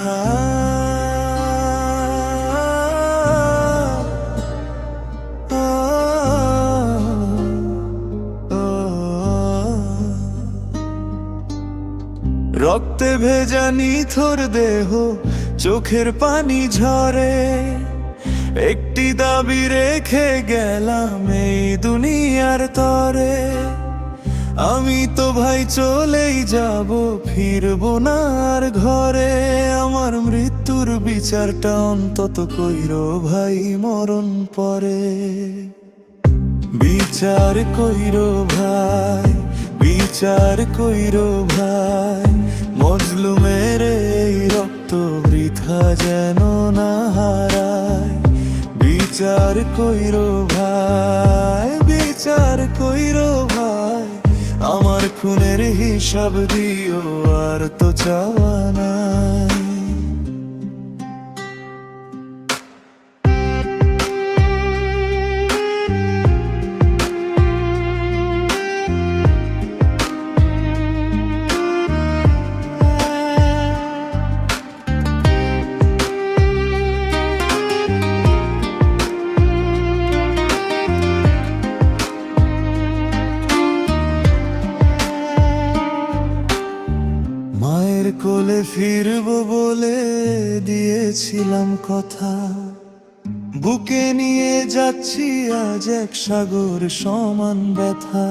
রক্তে ভেজা নিথর দেহ চোখের পানি ঝরে। একটি দাবি রেখে গেলাম এই দুনিয়ার তরে। আমি তো ভাই চলেই যাব, ফিরবো না আর ঘরে। আমার মৃত্যুর বিচারটা অন্তত কইরো ভাই, মরণ পরে। বিচার কইরো ভাই, বিচার কইর ভাই। মজলুমের এই রক্ত বৃথা যেন না হারায়। বিচার কইর ভাই, বিচার কইরো ভাই। আমার খুনের হিসাব দিও আর তো চাওয়া নাই। কোলে ফিরবো বলে দিয়েছিলাম কথা। বুকে নিয়ে যাচ্ছি আজ এক সাগর সমান ব্যথা।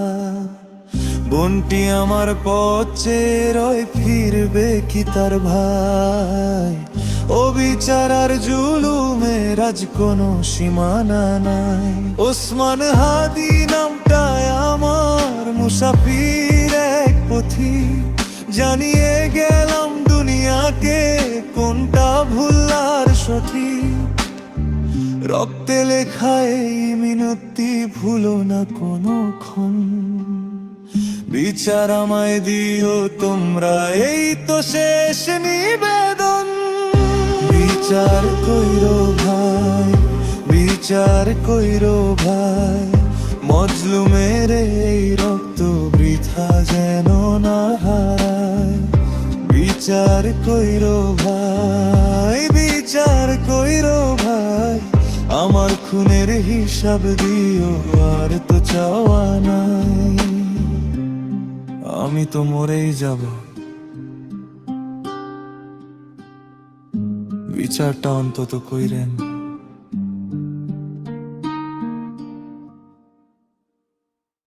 বোনটি আমার পচে রয়, ফিরবে কি তার ভাই? ও বিচারার জুলুমের আজ কোনো সীমানা নাই। ওসমান হাদি নামটায় আমার মুসাফির এক পথিক জানিয়ে গেলাম দুনিয়াকে কোনটা ভুল আর সঠিক? রক্তে লেখা এই মিনতি ভুলো না কোনো ক্ষণ বিচার আমায় দিও তোমরা, এই তো শেষ নিবেদন। বিচার কইরো ভাই, বিচার কইরো ভাই, মজলুমের এই রক্ত বৃথা যেন না হারায় বিচার কইর ভাই, বিচার কইর ভাই। আমার খুনের হিসাব দিও, আর তো চাওয়া নাই। আমি তো মরেই যাব। বিচারটা অন্তত কইরেন।